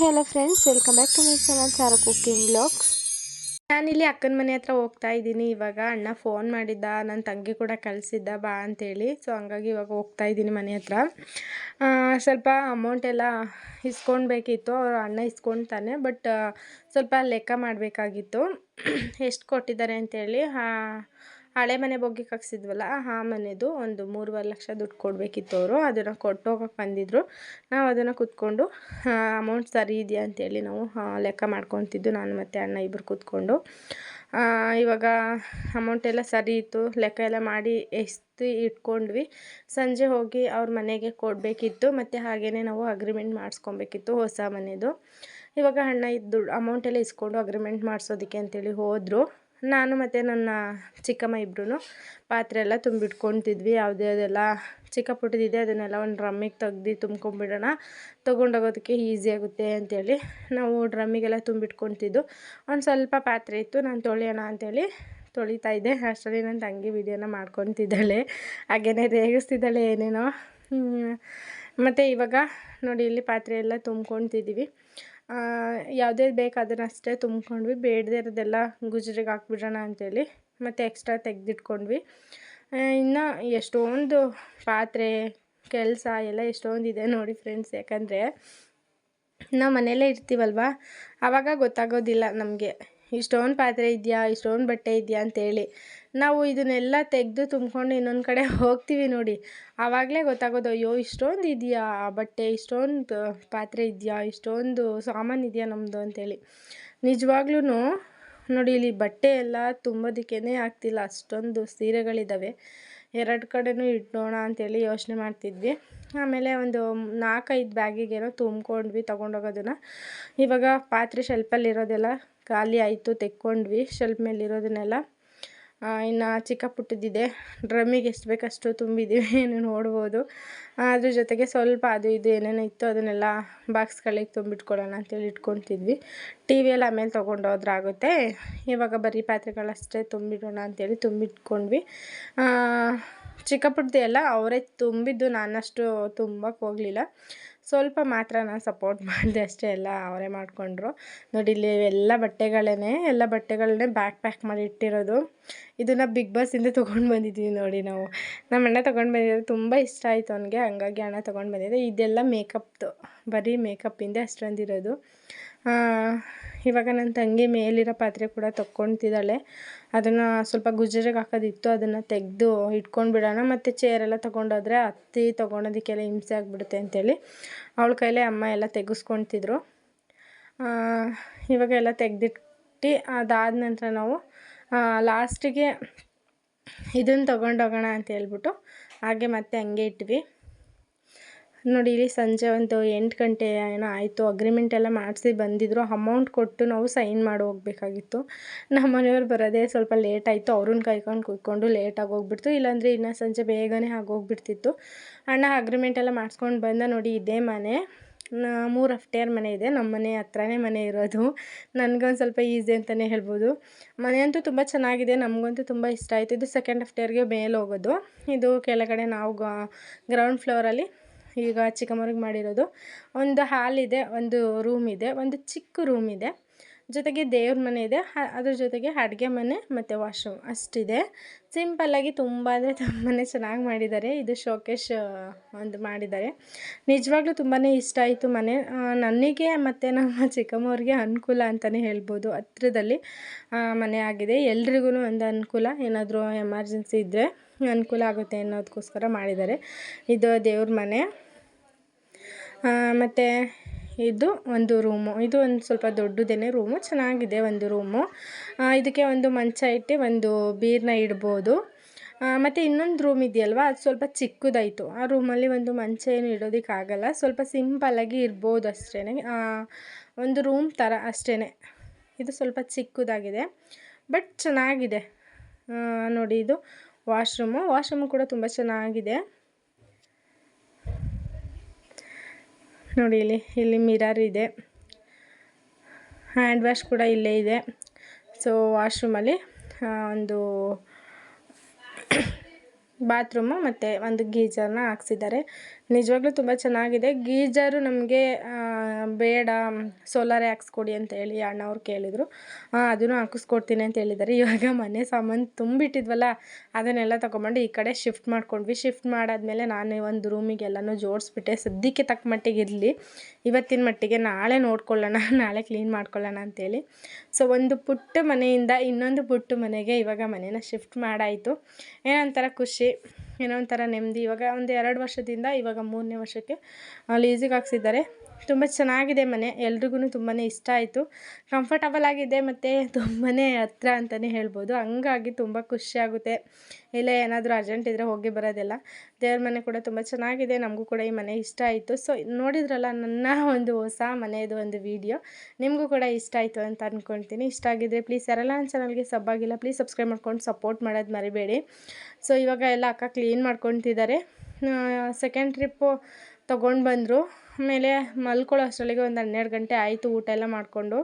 Hello friends welcome back to my channel Sara cooking blogs ನಾನಿಲ್ಲಿ ಅಕ್ಕನ ಮನೆ ಹತ್ರ ಹೋಗ್ತಾ ಇದ್ದೀನಿ. ಇವಾಗ ಅಣ್ಣ ಫೋನ್ ಮಾಡಿದ್ದ ನನ್ನ ತಂಗಿ ಕೂಡ ಕಳಿಸಿದ್ದ, ಬಾ ಅಂತೇಳಿ. ಸೊ ಹಂಗಾಗಿ ಇವಾಗ ಹೋಗ್ತಾ ಇದ್ದೀನಿ ಮನೆ ಹತ್ರ. ಸ್ವಲ್ಪ ಅಮೌಂಟ್ ಎಲ್ಲ ಇಸ್ಕೊಳ್ಬೇಕಿತ್ತು ಅವರು ಅಣ್ಣ ಇಸ್ಕೊಳ್ತಾನೆ ಬಟ್ ಸ್ವಲ್ಪ ಲೆಕ್ಕ ಮಾಡಬೇಕಾಗಿತ್ತು. ಎಷ್ಟು ಕೊಟ್ಟಿದ್ದಾರೆ ಅಂತೇಳಿ ಹಳೆ ಮನೆ ಬಗ್ಗೆ ಕಗ್ಸಿದ್ವಲ್ಲ ಆ ಮನೆದು ಒಂದು ಮೂರುವರೆ ಲಕ್ಷ ದುಡ್ಡು ಕೊಡಬೇಕಿತ್ತು ಅವರು ಅದನ್ನು ಕೊಟ್ಟೋಗಕ್ಕೆ ಬಂದಿದ್ದರು ನಾವು ಅದನ್ನು ಕೂತ್ಕೊಂಡು ಅಮೌಂಟ್ ಸರಿ ಇದೆಯಾ ಅಂತೇಳಿ ನಾವು ಲೆಕ್ಕ ಮಾಡ್ಕೊತಿದ್ದು ನಾನು ಮತ್ತು ಅಣ್ಣ ಇಬ್ಬರು ಕೂತ್ಕೊಂಡು. ಇವಾಗ ಅಮೌಂಟ್ ಎಲ್ಲ ಸರಿ ಇತ್ತು, ಲೆಕ್ಕ ಎಲ್ಲ ಮಾಡಿ ಎಷ್ಟು ಇಟ್ಕೊಂಡ್ವಿ. ಸಂಜೆ ಹೋಗಿ ಅವ್ರ ಮನೆಗೆ ಕೊಡಬೇಕಿತ್ತು, ಮತ್ತು ಹಾಗೆಯೇ ನಾವು ಅಗ್ರಿಮೆಂಟ್ ಮಾಡಿಸ್ಕೊಬೇಕಿತ್ತು ಹೊಸ ಮನೆದು. ಇವಾಗ ಅಣ್ಣ ಇದ್ದು ಅಮೌಂಟ್ ಎಲ್ಲ ಇಸ್ಕೊಂಡು ಅಗ್ರಿಮೆಂಟ್ ಮಾಡಿಸೋದಕ್ಕೆ ಅಂತೇಳಿ ಹೋದರು. ನಾನು ಮತ್ತು ನನ್ನ ಚಿಕ್ಕಮ್ಮ ಇಬ್ಬರೂ ಪಾತ್ರೆ ಎಲ್ಲ ತುಂಬಿಟ್ಕೊತಿದ್ವಿ. ಯಾವುದೇ ಅದೆಲ್ಲ ಚಿಕ್ಕ ಪುಟ್ಟದಿದೆ ಅದನ್ನೆಲ್ಲ ಒಂದು ಡ್ರಮ್ಮಿಗೆ ತೆಗ್ದು ತುಂಬ್ಕೊಂಬಿಡೋಣ. ತೊಗೊಂಡೋಗೋದಕ್ಕೆ ಈಸಿ ಆಗುತ್ತೆ ಅಂತೇಳಿ ನಾವು ಡ್ರಮ್ಮಿಗೆಲ್ಲ ತುಂಬಿಟ್ಕೊತಿದ್ದು. ಒಂದು ಸ್ವಲ್ಪ ಪಾತ್ರೆ ಇತ್ತು, ನಾನು ತೊಳೆಯೋಣ ಅಂಥೇಳಿ ತೊಳಿತಾ ಇದ್ದೆ. ಅಷ್ಟರಲ್ಲಿ ನನ್ನ ತಂಗಿ ವಿಡಿಯೋನ ಮಾಡ್ಕೊತಿದ್ದಾಳೆ. ಹಾಗೇನೆ ರೇಗಿಸ್ತಿದ್ದಾಳೆ ಏನೇನೋ. ಮತ್ತು ಇವಾಗ ನೋಡಿ ಇಲ್ಲಿ ಪಾತ್ರೆ ಎಲ್ಲ ತುಂಬ್ಕೊತಿದ್ದೀವಿ. ಯಾವುದೇ ಬೇಕು ಅದನ್ನ ಅಷ್ಟೇ ತುಂಬ್ಕೊಂಡ್ವಿ. ಬೇಡದೇ ಇರೋದೆಲ್ಲ ಗುಜರಿಗೆ ಹಾಕ್ಬಿಡೋಣ ಅಂಥೇಳಿ ಮತ್ತು ಎಕ್ಸ್ಟ್ರಾ ತೆಗೆದಿಟ್ಕೊಂಡ್ವಿ. ಇನ್ನು ಎಷ್ಟೊಂದು ಪಾತ್ರೆ, ಕೆಲಸ ಎಲ್ಲ ಎಷ್ಟೊಂದಿದೆ ನೋಡಿ ಫ್ರೆಂಡ್ಸ್ ಯಾಕಂದರೆ ನಾವು ಮನೆಯಲ್ಲೇ ಇರ್ತೀವಲ್ವ? ಆವಾಗ ಗೊತ್ತಾಗೋದಿಲ್ಲ ನಮಗೆ. ಇಷ್ಟೊಂದು ಪಾತ್ರೆ ಇದೆಯಾ, ಇಷ್ಟೊಂದು ಬಟ್ಟೆ ಇದೆಯಾ ಅಂತೇಳಿ. ನಾವು ಇದನ್ನೆಲ್ಲ ತೆಗೆದು ತುಂಬ್ಕೊಂಡು ಇನ್ನೊಂದು ಕಡೆ ಹೋಗ್ತೀವಿ ನೋಡಿ. ಆವಾಗಲೇ ಗೊತ್ತಾಗೋದು, ಅಯ್ಯೋ, ಇಷ್ಟೊಂದು ಇದೆಯಾ? ಬಟ್ಟೆ ಇಷ್ಟೊಂದು ಪಾತ್ರೆ ಇದೆಯಾ? ಇಷ್ಟೊಂದು ಸಾಮಾನು ಇದೆಯಾ ನಮ್ಮದು ಅಂತೇಳಿ. ನಿಜವಾಗ್ಲೂ ನೋಡಿ, ಇಲ್ಲಿ ಬಟ್ಟೆ ಎಲ್ಲ ತುಂಬೋದಕ್ಕೇ ಆಗ್ತಿಲ್ಲ. ಅಷ್ಟೊಂದು ಸೀರೆಗಳಿದ್ದಾವೆ ಎರಡು ಕಡೆನೂ ಇಡೋಣ ಅಂತೇಳಿ ಯೋಚನೆ ಮಾಡ್ತಿದ್ವಿ. ಆಮೇಲೆ ಒಂದು ನಾಲ್ಕೈದು ಬ್ಯಾಗಿಗೇನೋ ತುಂಬ್ಕೊಂಡ್ವಿ ತೊಗೊಂಡೋಗೋದನ್ನು. ಇವಾಗ ಪಾತ್ರೆ ಶೆಲ್ಫಲ್ಲಿರೋದೆಲ್ಲ ಖಾಲಿ ಆಯಿತು, ತೆಕ್ಕೊಂಡ್ವಿ ಶೆಲ್ಫ್ ಮೇಲಿರೋದನ್ನೆಲ್ಲ. ಇನ್ನು ಚಿಕ್ಕ ಪುಟ್ಟದಿದೆ. ಡ್ರಮ್ಮಿಗೆ ಎಷ್ಟು ಬೇಕಷ್ಟು ತುಂಬಿದ್ದೀವಿ ಏನು ನೋಡ್ಬೋದು. ಅದ್ರ ಜೊತೆಗೆ ಸ್ವಲ್ಪ ಅದು ಇದು ಏನೇನೋ ಇತ್ತು ಅದನ್ನೆಲ್ಲ ಬಾಕ್ಸ್ಗಳಿಗೆ ತುಂಬಿಟ್ಕೊಳ್ಳೋಣ ಅಂತೇಳಿ ಇಟ್ಕೊತಿದ್ವಿ. ಟಿ ವಿಯಲ್ಲಿ ಆಮೇಲೆ ತೊಗೊಂಡೋದ್ರಾಗುತ್ತೆ ಇವಾಗ ಬರೀ ಪಾತ್ರೆಗಳಷ್ಟೇ ತುಂಬಿಡೋಣ ಅಂತೇಳಿ ತುಂಬಿಟ್ಕೊಂಡ್ವಿ. ಚಿಕ್ಕ ಪುಟ್ಟದ್ದು ಎಲ್ಲ ಅವರೇ ತುಂಬಿದ್ದು ನಾನಷ್ಟು ತುಂಬಕ್ಕೆ ಹೋಗಲಿಲ್ಲ. ಸ್ವಲ್ಪ ಮಾತ್ರ ನಾನು ಸಪೋರ್ಟ್ ಮಾಡಿದೆ ಅಷ್ಟೇ, ಎಲ್ಲ ಅವರೇ ಮಾಡಿಕೊಂಡ್ರು. ನೋಡಿ, ಇಲ್ಲಿ ಎಲ್ಲ ಬಟ್ಟೆಗಳೇ ಎಲ್ಲ ಬಟ್ಟೆಗಳನ್ನೇ ಬ್ಯಾಗ್ ಪ್ಯಾಕ್ ಮಾಡಿ ಇಟ್ಟಿರೋದು. ಇದನ್ನು ಬಿಗ್ ಬಾಸಿಂದ ತೊಗೊಂಡು ಬಂದಿದ್ದೀವಿ ನೋಡಿ ನಾವು. ನಮ್ಮ ಅಣ್ಣ ತೊಗೊಂಡು ಬಂದಿರೋದು ತುಂಬ ಇಷ್ಟ ಆಯಿತು ಅವನಿಗೆ. ಹಂಗಾಗಿ ಅಣ್ಣ ತೊಗೊಂಡು ಬಂದಿದ್ದೆ ಇದೆಲ್ಲ ಮೇಕಪ್ದು ಬರೀ ಮೇಕಪ್ಪಿಂದ ಅಷ್ಟೊಂದಿರೋದು. ಇವಾಗ ನನ್ನ ತಂಗಿ ಮೇಲಿರೋ ಪಾತ್ರೆ ಕೂಡ ತೊಗೊತಿದ್ದಾಳೆ ಅದನ್ನು ಸ್ವಲ್ಪ ಗುಜ್ಜರಿಗೆ ಹಾಕೋದಿತ್ತು, ಅದನ್ನು ತೆಗೆದು ಇಟ್ಕೊಂಡು ಬಿಡೋಣ. ಮತ್ತು ಚೇರೆಲ್ಲ ತೊಗೊಂಡೋದ್ರೆ ಅತ್ತಿ ತೊಗೊಳೋದಕ್ಕೆಲ್ಲ ಹಿಂಸೆ ಆಗಿಬಿಡುತ್ತೆ ಅಂತೇಳಿ ಅವಳ ಕೈಲೇ ಅಮ್ಮ ಎಲ್ಲ ತೆಗೆಸ್ಕೊಳ್ತಿದ್ರು ಇವಾಗ ಎಲ್ಲ ತೆಗೆದಿಟ್ಟು ಅದಾದ ನಂತರ ನಾವು ಲಾಸ್ಟಿಗೆ ಇದನ್ನು ತೊಗೊಂಡೋಗೋಣ ಅಂತ ಹೇಳ್ಬಿಟ್ಟು ಹಾಗೆ ಮತ್ತೆ ಹಂಗೆ ಇಟ್ವಿ. ನೋಡಿ ಇಲ್ಲಿ ಸಂಜೆ ಒಂದು ಎಂಟು ಗಂಟೆ ಏನೋ ಆಯಿತು. ಅಗ್ರಿಮೆಂಟ್ ಎಲ್ಲ ಮಾಡಿಸಿ ಬಂದಿದ್ರು. ಅಮೌಂಟ್ ಕೊಟ್ಟು ನಾವು ಸೈನ್ ಮಾಡಿ ಹೋಗ್ಬೇಕಾಗಿತ್ತು. ನಮ್ಮ ಮನೆಯವ್ರು ಬರೋದೇ ಸ್ವಲ್ಪ ಲೇಟ್ ಆಯಿತು. ಅವ್ರನ್ನ ಕಾಯ್ಕೊಂಡು ಕೂತ್ಕೊಂಡು ಲೇಟಾಗಿ ಹೋಗ್ಬಿಡ್ತು. ಇಲ್ಲಾಂದರೆ ಇನ್ನು ಸಂಜೆ ಬೇಗನೆ ಆಗೋಗ್ಬಿಡ್ತಿತ್ತು ಅಣ್ಣ ಅಗ್ರಿಮೆಂಟ್ ಎಲ್ಲ ಮಾಡಿಸ್ಕೊಂಡು ಬಂದ ನೋಡಿ ಇದೇ ಮನೆ. ಮೂರು ಅಫ್ಟೇರ್ ಮನೆ ಇದೆ. ನಮ್ಮ ಮನೆ ಹತ್ರನೇ ಮನೆ ಇರೋದು. ನನಗೊಂದು ಸ್ವಲ್ಪ ಈಸಿ ಅಂತಲೇ ಹೇಳ್ಬೋದು. ಮನೆ ಅಂತೂ ತುಂಬ ಚೆನ್ನಾಗಿದೆ. ನಮಗಂತೂ ತುಂಬ ಇಷ್ಟ ಆಯಿತು. ಇದು ಸೆಕೆಂಡ್ ಅಫ್ಟೇರ್ಗೆ ಮೇಲೆ ಹೋಗೋದು. ಇದು ಕೆಳಗಡೆ ನಾವು ಗ್ರೌಂಡ್ ಫ್ಲೋರಲ್ಲಿ ಈಗ ಚಿಕ್ಕಮ್ಮರಿಗೆ ಮಾಡಿರೋದು. ಒಂದು ಹಾಲ್ ಇದೆ ಒಂದು ರೂಮ್ ಇದೆ ಒಂದು ಚಿಕ್ಕ ರೂಮ್ ಇದೆ. ಜೊತೆಗೆ ದೇವ್ರ ಮನೆ ಇದೆ. ಅದ್ರ ಜೊತೆಗೆ ಅಡುಗೆ ಮನೆ ಮತ್ತು ವಾಶ್ರೂಮ್ ಅಷ್ಟಿದೆ. ಸಿಂಪಲ್ಲಾಗಿ ತುಂಬ ಅಂದರೆ ತುಂಬಾ ಚೆನ್ನಾಗಿ ಮಾಡಿದ್ದಾರೆ. ಇದು ಶೋಕೇಶ್ ಒಂದು ಮಾಡಿದ್ದಾರೆ. ನಿಜವಾಗ್ಲೂ ತುಂಬಾ ಇಷ್ಟ ಆಯಿತು ಮನೆ. ನನಗೆ ಮತ್ತು ನಮ್ಮ ಚಿಕ್ಕಮ್ಮವ್ರಿಗೆ ಅನುಕೂಲ ಅಂತಲೇ ಹೇಳ್ಬೋದು. ಹತ್ರದಲ್ಲಿ ಮನೆ ಆಗಿದೆ. ಎಲ್ರಿಗೂ ಒಂದು ಅನುಕೂಲ. ಏನಾದರೂ ಎಮರ್ಜೆನ್ಸಿ ಇದ್ದರೆ ಅನುಕೂಲ ಆಗುತ್ತೆ ಅನ್ನೋದಕ್ಕೋಸ್ಕರ ಮಾಡಿದ್ದಾರೆ. ಇದು ದೇವ್ರ ಮನೆ. ಮತ್ತು ಇದು ಒಂದು ರೂಮು. ಇದು ಒಂದು ಸ್ವಲ್ಪ ದೊಡ್ಡದೇನೆ ರೂಮು. ಚೆನ್ನಾಗಿದೆ ಒಂದು ರೂಮು. ಇದಕ್ಕೆ ಒಂದು ಮಂಚ ಇಟ್ಟು ಒಂದು ಬೀರನ್ನ ಇಡ್ಬೋದು. ಮತ್ತು ಇನ್ನೊಂದು ರೂಮ್ ಇದೆಯಲ್ವಾ? ಅದು ಸ್ವಲ್ಪ ಚಿಕ್ಕದಾಯಿತು. ಆ ರೂಮಲ್ಲಿ ಒಂದು ಮಂಚ ಏನು ಇಡೋದಕ್ಕಾಗಲ್ಲ. ಸ್ವಲ್ಪ ಸಿಂಪಲ್ಲಾಗಿ ಇರ್ಬೋದು ಅಷ್ಟೇ ಒಂದು ರೂಮ್ ಥರ ಅಷ್ಟೇ ಇದು ಸ್ವಲ್ಪ ಚಿಕ್ಕದಾಗಿದೆ. ಬಟ್ ಚೆನ್ನಾಗಿದೆ. ನೋಡಿ ಇದು ವಾಶ್ರೂಮು. ವಾಶ್ರೂಮು ಕೂಡ ತುಂಬ ಚೆನ್ನಾಗಿದೆ. ನೋಡಿ ಇಲ್ಲಿ ಇಲ್ಲಿ ಮಿರರ್ ಇದೆ. ಹ್ಯಾಂಡ್ ವಾಶ್ ಕೂಡ ಇಲ್ಲೇ ಇದೆ. ಸೊ ವಾಶ್ರೂಮಲ್ಲಿ ಒಂದು ಬಾತ್ರೂಮು ಮತ್ತು ಒಂದು ಗೀಜರ್ನ ಹಾಕ್ಸಿದ್ದಾರೆ. ನಿಜವಾಗ್ಲೂ ತುಂಬ ಚೆನ್ನಾಗಿದೆ. ಗೀಜರು ನಮಗೆ ಬೇಡ, ಸೋಲಾರೇ ಹಾಕ್ಸ್ಕೊಡಿ ಅಂತ ಹೇಳಿ ಅಣ್ಣವ್ರು ಕೇಳಿದರು. ಅದನ್ನು ಹಾಕಿಸ್ಕೊಡ್ತೀನಿ ಅಂತ ಹೇಳಿದ್ದಾರೆ. ಇವಾಗ ಮನೆ ಸಾಮಾನು ತುಂಬಿಟ್ಟಿದ್ವಲ್ಲ, ಅದನ್ನೆಲ್ಲ ತೊಗೊಂಬಂಡು ಈ ಕಡೆ ಶಿಫ್ಟ್ ಮಾಡ್ಕೊಂಡ್ವಿ. ಶಿಫ್ಟ್ ಮಾಡಾದ್ಮೇಲೆ ನಾನು ಒಂದು ರೂಮಿಗೆ ಎಲ್ಲನೂ ಜೋಡಿಸ್ಬಿಟ್ಟೆ. ಸದ್ಯಕ್ಕೆ ತಕ್ಕ ಮಟ್ಟಿಗೆ ಇರಲಿ. ಇವತ್ತಿನ ಮಟ್ಟಿಗೆ ನಾಳೆ ನೋಡ್ಕೊಳ್ಳೋಣ, ನಾಳೆ ಕ್ಲೀನ್ ಮಾಡ್ಕೊಳ್ಳೋಣ ಅಂತೇಳಿ ಸೊ, ಒಂದು ಪುಟ್ಟ ಮನೆಯಿಂದ ಇನ್ನೊಂದು ಪುಟ್ಟ ಮನೆಗೆ ಇವಾಗ ಮನೇನ ಶಿಫ್ಟ್ ಮಾಡಾಯಿತು. ಏನೋ ಒಂಥರ ಖುಷಿ. ಏನೋ ಒಂಥರ ನೆಮ್ಮದಿ. ಇವಾಗ ಒಂದು ಎರಡು ವರ್ಷದಿಂದ ಇವಾಗ ಮೂರನೇ ವರ್ಷಕ್ಕೆ ಲೀಸಿಗೆ ಹಾಕ್ಸಿದ್ದಾರೆ. ತುಂಬ ಚೆನ್ನಾಗಿದೆ ಮನೆ ಎಲ್ರಿಗೂ ತುಂಬಾ ಇಷ್ಟ ಆಯಿತು. ಕಂಫರ್ಟಬಲ್ ಆಗಿದೆ ಮತ್ತು ತುಂಬಾ ಹತ್ರ ಅಂತಲೇ ಹೇಳ್ಬೋದು. ಹಂಗಾಗಿ ತುಂಬ ಖುಷಿಯಾಗುತ್ತೆ ಇಲ್ಲೇ ಏನಾದರೂ ಅರ್ಜೆಂಟ್ ಇದ್ದರೆ ಹೋಗಿ ಬರೋದೆಲ್ಲ. ದೇವ್ರ ಮನೆ ಕೂಡ ತುಂಬ ಚೆನ್ನಾಗಿದೆ, ನಮಗೂ ಕೂಡ ಈ ಮನೆ ಇಷ್ಟ ಆಯಿತು. ಸೊ ನೋಡಿದ್ರಲ್ಲ ನನ್ನ ಒಂದು ಹೊಸ ಮನೆಯದು ಒಂದು ವಿಡಿಯೋ ನಿಮಗೂ ಕೂಡ ಇಷ್ಟ ಆಯಿತು ಅಂತ ಅಂದ್ಕೊಳ್ತೀನಿ ಇಷ್ಟ ಆಗಿದ್ದರೆ ಪ್ಲೀಸ್ ಯಾರೆಲ್ಲ ನನ್ನ ಚಾನಲ್ಗೆ ಸಬ್ ಆಗಿಲ್ಲ ಪ್ಲೀಸ್ ಸಬ್ಸ್ಕ್ರೈಬ್ ಮಾಡ್ಕೊಂಡು ಸಪೋರ್ಟ್ ಮಾಡೋದು ಮರಿಬೇಡಿ. ಸೊ ಇವಾಗ ಎಲ್ಲ ಅಕ್ಕ ಕ್ಲೀನ್ ಮಾಡ್ಕೊತಿದ್ದಾರೆ. ಸೆಕೆಂಡ್ ಟ್ರಿಪ್ಪು ತೊಗೊಂಡು ಬಂದರು ಆಮೇಲೆ ಮಲ್ಕೊಳ್ಳೋ ಅಷ್ಟರೊಳಗೆ ಒಂದು ಹನ್ನೆರಡು ಗಂಟೆ ಆಯಿತು ಊಟ ಎಲ್ಲ ಮಾಡಿಕೊಂಡು.